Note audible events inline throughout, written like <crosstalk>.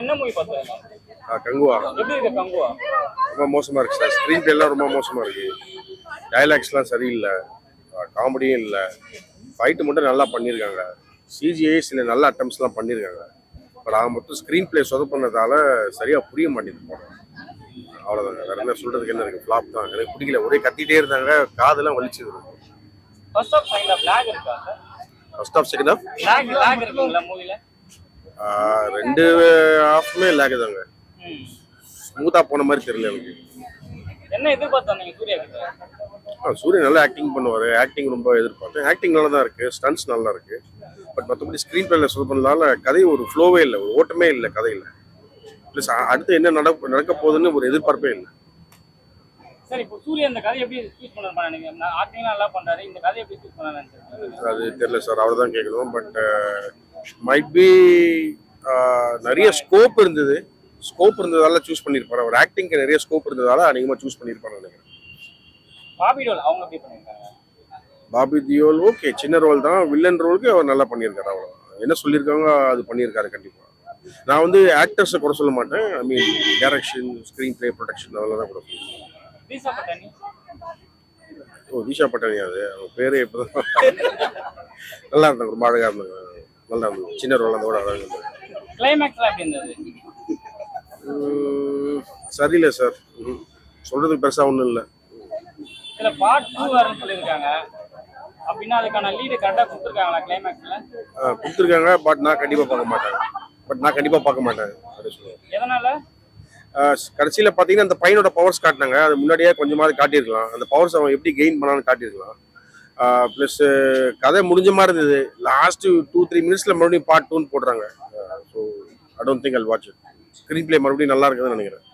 என்ன மூவி பார்த்தீங்க கங்குவா. எப்படி இருக்கு கங்குவா? ரொம்ப மோசமா இருக்கு சார். ஸ்க்ரீன் பிளேலாம் ரொம்ப மோசமா இருக்கு. டைலாக்ஸ்லாம் சரியில்லை. காமெடியும் இல்லை. ஃபைட்டு மட்டும் நல்லா பண்ணியிருக்காங்க சிஜிஐ சில நல்ல அட்டம்ஸ்லாம் பண்ணியிருக்காங்க பட் அவங்க மட்டும் ஸ்க்ரீன் பிளே சொதப்பினதால சரியாக புரிய மாட்டேங்குது படம். அவ்வளோதாங்க வேற என்ன சொல்றதுக்கு என்ன இருக்கு? ஃப்ளாப் தான். எனக்கு பிடிக்கல. ஒரே கத்திட்டே இருந்தாங்க. காதெல்லாம் வலிச்சுது first half second half lag lag இருக்குங்களா மூவில ரெண்டு ஆஃப்மே லேக் தாங்க ஸ்மூத்தாக போன மாதிரி தெரியல எனக்கு. என்ன எதிர்பார்த்தா நீங்க சூர்யா கிட்ட? நல்லா ஆக்டிங் பண்ணுவார். ஆக்டிங் ரொம்ப எதிர்பார்த்தேன். ஆக்டிங் நல்லா தான் இருக்கு. ஸ்டன்ஸ் நல்லா இருக்கு. பட் மற்றபடி ஸ்க்ரீன் பிளேல சொல் பண்ணதால கதை ஒரு ஃப்ளோவே இல்லை. ஒரு ஓட்டமே இல்லை கதையில். ப்ளஸ் அடுத்து என்ன நடக்க நடக்க போகுதுன்னு ஒரு எதிர்பார்ப்பே இல்லை. சரி இப்போ சூர்யா இந்த கதை எப்படி சூஸ் பண்ண நீங்க ஆக்டிங்லாம் நல்லா பண்றாரு. இந்த கதை எப்படி சூஸ் பண்ணலாம்னு அது தெரியல சார் அவர் தான் கேட்கணும் பட் மைட் பி நிறைய ஸ்கோப் இருந்தது. ஸ்கோப் இருந்ததால சூஸ் பண்ணியிருப்பாரு அவர் ஆக்டிங்க்கு நிறைய ஸ்கோப் இருந்ததால அதிகமாக சூஸ் பண்ணியிருப்பாரு நினைக்கிறேன். பாபி தியோல் ஓகே சின்ன ரோல் தான். வில்லன் ரோலுக்கு அவர் நல்லா பண்ணியிருக்காரு அவ்வளோ என்ன சொல்லியிருக்காங்க அது பண்ணியிருக்காரு கண்டிப்பாக நான் வந்து ஆக்டர்ஸை குறை சொல்ல மாட்டேன். I mean direction screenplay production அதெல்லாம் தான் பட்டானி ஓ தீஷா பட்டானி அது? அவங்க பேரே இப்போ நல்லா இருந்தாங்க ரொம்ப அழகாக இருந்தாங்க நல்லா இருந்தது. சின்ன ரோல் அந்த கூட கிளைமேக்ஸ்லாம் சரியில்லை சார். சொல்றதுக்கு பெருசாக ஒன்றும் இல்லை. இதுல பார்ட் டூ வரும்னு சொல்லியிருக்காங்க. அப்படின்னா அதுக்கான லீடு கரெக்டாக கொடுத்துருக்காங்களா கிளைமேக்ஸ்ல கொடுத்துருக்காங்க பட் நான் கண்டிப்பாக பார்க்க மாட்டேன். பட் நான் கண்டிப்பாக பார்க்க மாட்டேன். அப்படி சொல்லுவேன் எதனால? கடைசியில் பார்த்தீங்கன்னா அந்த பையனோட பவர்ஸ் காட்டினாங்க. அது முன்னாடியே கொஞ்சமாவது காட்டியிருக்கலாம். அந்த பவர்ஸ் அவன் எப்படி கெயின் பண்ணான்னு காட்டியிருக்கலாம். ப்ளஸ் கதை முடிஞ்ச மாதிரி இருந்தது. லாஸ்ட் டூ த்ரீ மினிட்ஸில் மறுபடியும் பார்ட் டூன்னு போடுறாங்க so I don't think I'll watch screenplay மறுபடியும் நல்லா இருக்குதுன்னு நினைக்கிறேன்.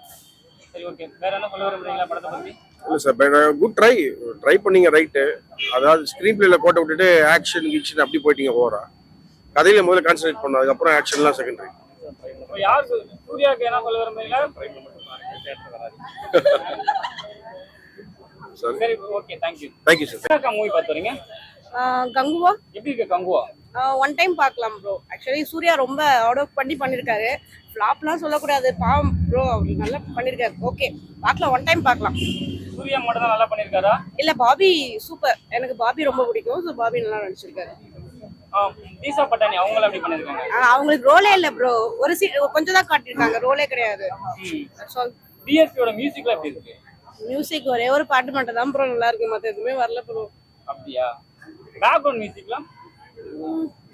இல்லை சார் குட் ட்ரை ட்ரை பண்ணீங்க ரைட்டு அதாவது ஸ்க்ரீன் பிளேல கோட்டை விட்டுட்டு ஆக்ஷன் கிக்ஷன் அப்படி போயிட்டீங்க ஓவரா. கதையில முதல்ல கான்சன்ட்ரேட் பண்ணோம் அதுக்கப்புறம் ஆக்ஷன்லாம் செகண்டரி யார் சூர்யாவுக்கு என்ன சொல்ல விரும்புறீங்களா <laughs> சார். சரி okay thank you thank you sir என்னக்கா மூவி கங்குவா? எப்படி இருக்கு கங்குவா? ஒன் டைம் பார்க்கலாம் ப்ரோ ஆக்சுவலி சூர்யா ரொம்ப ஆர்ட் ஒர்க் பண்ணி பண்ணியிருக்காரு ஃப்ளாப்லாம் சொல்லக்கூடாது. பாவம் ப்ரோ அவர் நல்லா பண்ணியிருக்காரு ஓகே பார்க்கலாம் ஒன் டைம் பார்க்கலாம் சூர்யா மட்டும் தான் நல்லா பண்ணியிருக்காரா இல்லை பாபி சூப்பர் எனக்கு பாபி ரொம்ப பிடிக்கும். ஸோ பாபி நல்லா நடிச்சிருக்காரு. தீசா பட்டானி அவங்கள எப்படி பண்ணியிருக்காங்க ஆஹ் அவங்களுக்கு ரோலே இல்லை ப்ரோ ஒரு சீ கொஞ்சம் தான் காட்டியிருக்காங்க. ரோலே கிடையாது. டிஎஸ்பியோட மியூசிக்லாம் எப்படி இருக்கு? மியூசிக் ஒரே ஒரு பாட்டு மட்டும் தான் ப்ரோ நல்லா இருக்கு. மற்ற எதுவுமே வரல ப்ரோ அப்படியா? பேக்ரவுண்ட் மியூசிக்லாம்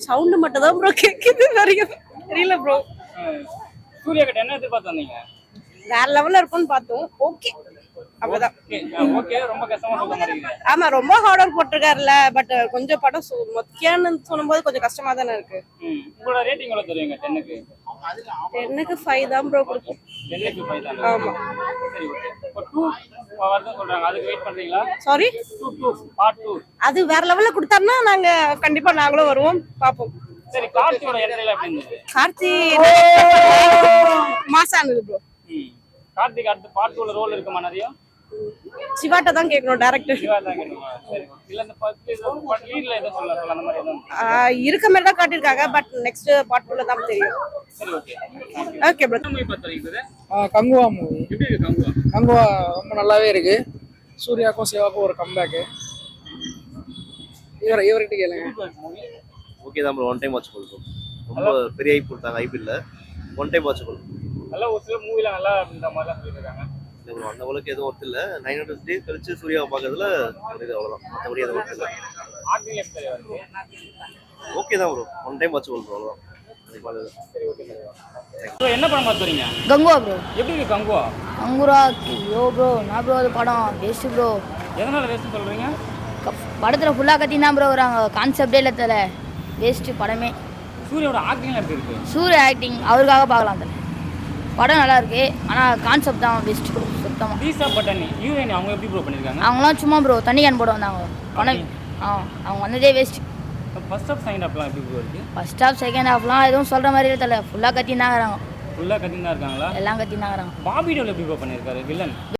சவுண்டு மட்டும் தான் ப்ரோ கேட்குது நிறைய. தெரியல ப்ரோ சூர்யா கிட்ட என்ன எதிர்பார்த்து வந்தீங்க? வேற லெவல்ல இருக்கும்னு பார்த்தோம். ஓகே அவ்வளோதான் ஓகே ரொம்ப கஷ்டமா ஆமா ரொம்ப ஹார்ட் ஒர்க் போட்டிருக்காருல்ல. பட் கொஞ்சம் படம் மொக்கையான்னு சொல்லும்போது கொஞ்சம் கஷ்டமா தானே இருக்கு. உங்களோட ரேட்டிங் எவ்வளோ தருவீங்க டென்னுக்கு எனக்கு ஃபைவ் தான் ப்ரோ கொடுக்கும் டென்னுக்கு ஃபைவ் தான். ஆமா. சரி அது வேற லெவல்ல கொடுத்தாருன்னா நாங்க கண்டிப்பா நாங்களும் வருவோம். பார்ப்போம் சரி இருந்தது? கார்த்தி மாசா இருந்தது ப்ரோ கார்த்திக் அடுத்து பார்ட் டூல ரோல் இருக்குமா நிறைய? சிவாட்ட தான் கேட்கணும் டேரக்டர் இருக்க மாதிரி தான் காட்டியிருக்காங்க பட் நெக்ஸ்ட் பார்ட் டூல தான் தெரியும். சரி okay okay bro Kanguva movie Kanguva? Kanguva ரொம்ப நல்லாவே இருக்கு. சூர்யாக்கும் சிவாக்கும் ஒரு கம்பேக்கு இவர் இவர்கிட்ட கேளுங்க. ஓகே தான் ப்ரோ ஒன் டைம் வாட்ச் பண்ணுறோம் ரொம்ப பெரிய ஐப் கொடுத்தாங்க ஐபிஎல்ல ஒன் டைம் வாட்ச் பண்ணுறோம் நல்ல ஒரு சில மூவில நல்லா இந்த மாதிரிலாம் சொல்லியிருக்காங்க. அந்த அளவுக்கு எதுவும் ஒர்த்து இல்லை. நைன் ஹண்ட்ரட் டே கழிச்சு சூர்யாவை பார்க்கறதுல இது அவ்வளோதான் மற்றபடி எதுவும் ஒர்த்து இல்லை. ஓகே தான் ப்ரோ ஒன் டைம் வாட்ச் பண்ணுறோம் அவ்வளோதான் என்ன படம் பார்த்து வரீங்க கங்குவா ப்ரோ எப்படி இருக்கு கங்குவா? கங்குரா யோ ப்ரோ நான் ப்ரோ அது படம்? பெஸ்ட் ப்ரோ எதனால வேஸ்ட் சொல்றீங்க? படத்தில் ஃபுல்லாக கத்தி தான் ப்ரோ வராங்க. கான்செப்டே இல்லை தல வேஸ்ட்டு படமே. சூர்யாவோட ஆக்டிங் எப்படி இருக்கு? சூரிய ஆக்டிங் அவருக்காக பார்க்கலாம் தல படம் நல்லா இருக்கு ஆனால் கான்செப்ட் தான் பெஸ்ட் சுத்தமாக தீசா பட்டானி ஹீரோயின் அவங்க எப்படி ப்ரோ பண்ணியிருக்காங்க? அவங்களாம் சும்மா ப்ரோ தண்ணி கேன் போட வந்தாங்க. படம் ஆ அவங்க வந்ததே வேஸ்ட் ஃபர்ஸ்ட் ஆஃப் சைன் அப்லாம் எப்படி ப்ரோ இருக்கு? ஃபர்ஸ்ட் ஹாஃப் செகண்ட் ஹாஃப்லாம் எதுவும் சொல்கிற மாதிரி தல. ஃபுல்லாக கத்தி தான் வராங்க ஃபுல்லாக கத்தின்னு தான் இருக்காங்களா? எல்லாம் கத்தி தான் வராங்க பாபி டோல் எப்படி ப்ரோ பண்ணியிருக்காரு வில்லன்